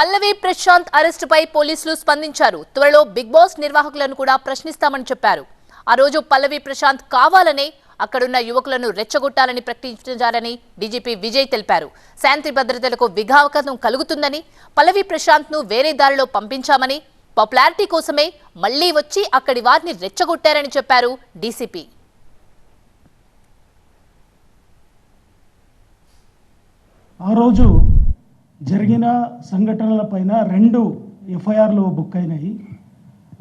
పల్లవి ప్రశాంత్ అరెస్టుపై పోలీసులు స్పందించారు. త్వరలో బిగ్ బాస్ నిర్వాహకులను కూడా ప్రశ్నిస్తామని చెప్పారు. ఆ రోజు పల్లవి ప్రశాంత్ కావాలనే అక్కడున్న యువకులను రెచ్చగొట్టాలని ప్రకటించారని డీజీపీ విజయ్ తెలిపారు. శాంతి భద్రతలకు విఘావకం కలుగుతుందని పల్లవి ప్రశాంత్ను వేరే దారిలో పంపించామని పాపులారిటీ కోసమే మళ్ళీ వచ్చి అక్కడి వారిని రెచ్చగొట్టారని చెప్పారు డీసీపీ. ఆ రోజు జరిగిన సంఘటనలపైన రెండు ఎఫ్ఐఆర్లు బుక్ అయినాయి.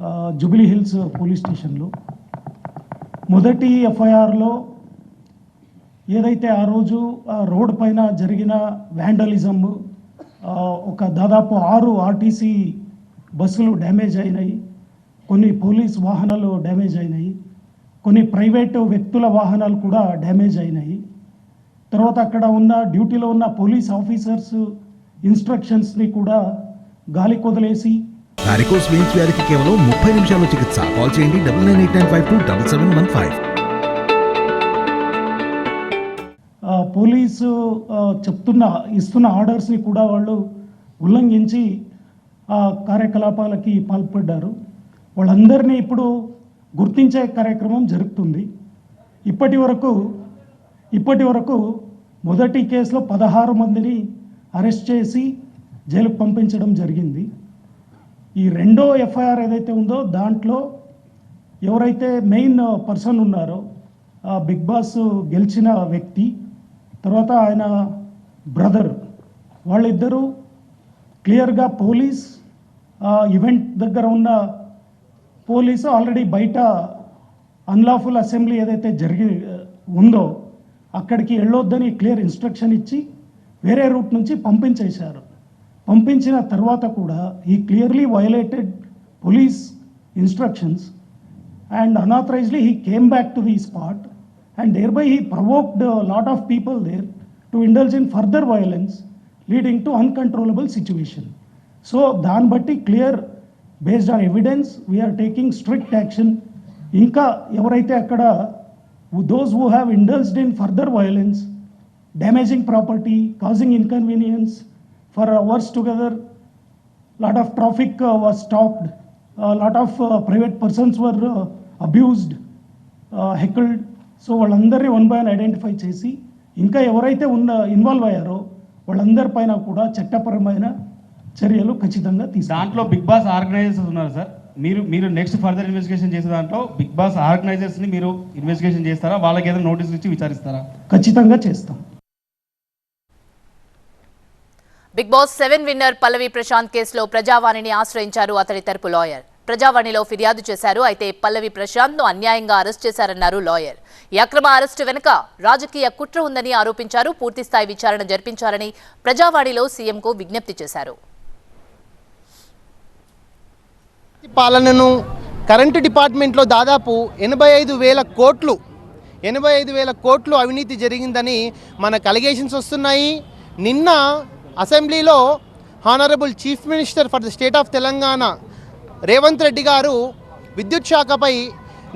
ఆ, హిల్స్ పోలీస్ స్టేషన్లో. మొదటి ఎఫ్ఐఆర్లో ఏదైతే ఆ రోజు ఆ రోడ్ పైన జరిగిన వ్యాండలిజం ఒక దాదాపు ఆరు ఆర్టీసీ బస్సులు డ్యామేజ్ అయినాయి. కొన్ని పోలీస్ వాహనాలు డ్యామేజ్ అయినాయి. కొన్ని ప్రైవేటు వ్యక్తుల వాహనాలు కూడా డ్యామేజ్ అయినాయి. తర్వాత అక్కడ ఉన్న డ్యూటీలో ఉన్న పోలీస్ ఆఫీసర్స్ ఇన్స్ట్రక్షన్స్ని కూడా గాలి కొదిలేసి వారికోస్ వెయిన్స్ వ్యాధికి కేవలం ముప్పై నిమిషాల్లో చికిత్స. కాల్ చేయండి double nine eight nine five two double seven one five. Police చెప్తున్న ఇస్తున్న ఆర్డర్స్ని కూడా వాళ్ళు ఉల్లంఘించి ఆ కార్యకలాపాలకి పాల్పడ్డారు. వాళ్ళందరినీ ఇప్పుడు గుర్తించే కార్యక్రమం జరుగుతుంది. ఇప్పటి వరకు ఇప్పటి వరకు మొదటి కేసులో పదహారు మందిని అరెస్ట్ చేసి జైలుకు పంపించడం జరిగింది. ఈ రెండో ఎఫ్ఐఆర్ ఏదైతే ఉందో దాంట్లో ఎవరైతే మెయిన్ పర్సన్ ఉన్నారో ఆ బిగ్ బాస్ గెలిచిన వ్యక్తి తర్వాత ఆయన బ్రదర్ వాళ్ళిద్దరూ క్లియర్గా పోలీస్ ఆ ఈవెంట్ దగ్గర ఉన్న పోలీసు ఆల్రెడీ బయట అన్లాఫుల్ అసెంబ్లీ ఏదైతే జరిగి ఉందో అక్కడికి వెళ్ళొద్దని క్లియర్ ఇన్స్ట్రక్షన్ ఇచ్చి వేరే రూట్ నుంచి పంపించేశారు. పంపించిన తర్వాత కూడా ఈ clearly violated police instructions and unauthorisedly he came back to the spot and thereby he provoked lot of people there to indulge in further violence leading to uncontrollable situation so దాన్ని బట్టి clear based on evidence we are taking strict action ఇంకా ఎవరైతే అక్కడ those who have indulged in further violence damaging property causing inconvenience for hours together lot of traffic uh, was stopped, a lot of uh, private persons were uh, abused, uh, heckled. So వాళ్ళందరినీ one by one identify చేసి ఇంకా ఎవరైతే ఉన్న involve అయ్యారో వాళ్ళందరి పైన కూడా చట్టపరమైన చర్యలు ఖచ్చితంగా తీసుకు దాంట్లో బిగ్ బాస్ ఆర్గనైజర్స్ ఉన్నారు సార్ మీరు మీరు నెక్స్ట్ ఫర్దర్ ఇన్వెస్టిగేషన్ చేసే దాంట్లో బిగ్ బాస్ ఆర్గనైజర్స్ని మీరు ఇన్వెస్టిగేషన్ చేస్తారా? వాళ్ళకి ఏదైనా నోటీసులు ఇచ్చి విచారిస్తారా? ఖచ్చితంగా చేస్తాం. Big boss seven winner Pallavi Prashanth కేసులో ప్రజావాణిని ఆశ్రయించారు అతడి తరపు లాయర్. ప్రజావాణిలో ఫిర్యాదు చేశారు అయితే పల్లవి ప్రశాంత్ను అన్యాయంగా అరెస్ట్ చేశారన్నారు లాయర్. ఈ అక్రమ అరెస్టు వెనుక రాజకీయ కుట్ర ఉందని ఆరోపించారు పూర్తిస్థాయి విచారణ జరిపించాలని ప్రజావాణిలో సీఎంకు విజ్ఞప్తి చేశారు. పాలనను కరెంటు డిపార్ట్మెంట్లో దాదాపు ఎనభై ఐదు వేల కోట్లు ఎనభై ఐదు వేల కోట్లు అవినీతి జరిగిందని మనకు అలిగేషన్స్ వస్తున్నాయి. నిన్న అసెంబ్లీలో honourable chief minister for the state of Telangana Revanth Reddy garu విద్యుత్ శాఖపై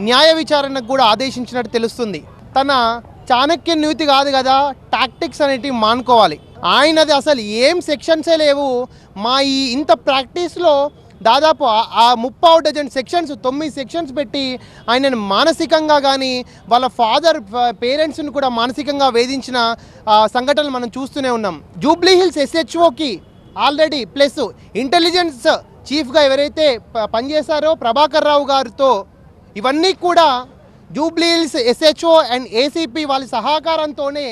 న్యాయ విచారణకు కూడా ఆదేశించినట్టు తెలుస్తుంది. తన చాణక్య నీతి కాదు కదా టాక్టిక్స్ అనేటివి మానుకోవాలి. ఆయనది అసలు ఏం సెక్షన్సే లేవు. మా ఈ ఇంత ప్రాక్టీస్లో దాదాపు ఆ- ముప్పావు డజన్ సెక్షన్స్ తొమ్మిది సెక్షన్స్ పెట్టి ఆయనను మానసికంగా కానీ వాళ్ళ ఫాదర్ పేరెంట్స్ని కూడా మానసికంగా వేధించిన సంఘటనలు మనం చూస్తూనే ఉన్నాం. జూబ్లీ హిల్స్ ఎస్హెచ్ఓకి ఆల్రెడీ ప్లస్ ఇంటెలిజెన్స్ చీఫ్గా ఎవరైతే ప- పనిచేశారో ప్రభాకర్ రావు గారితో ఇవన్నీ కూడా Jubilee Hills SHO and ACP వాళ్ళ సహకారంతోనే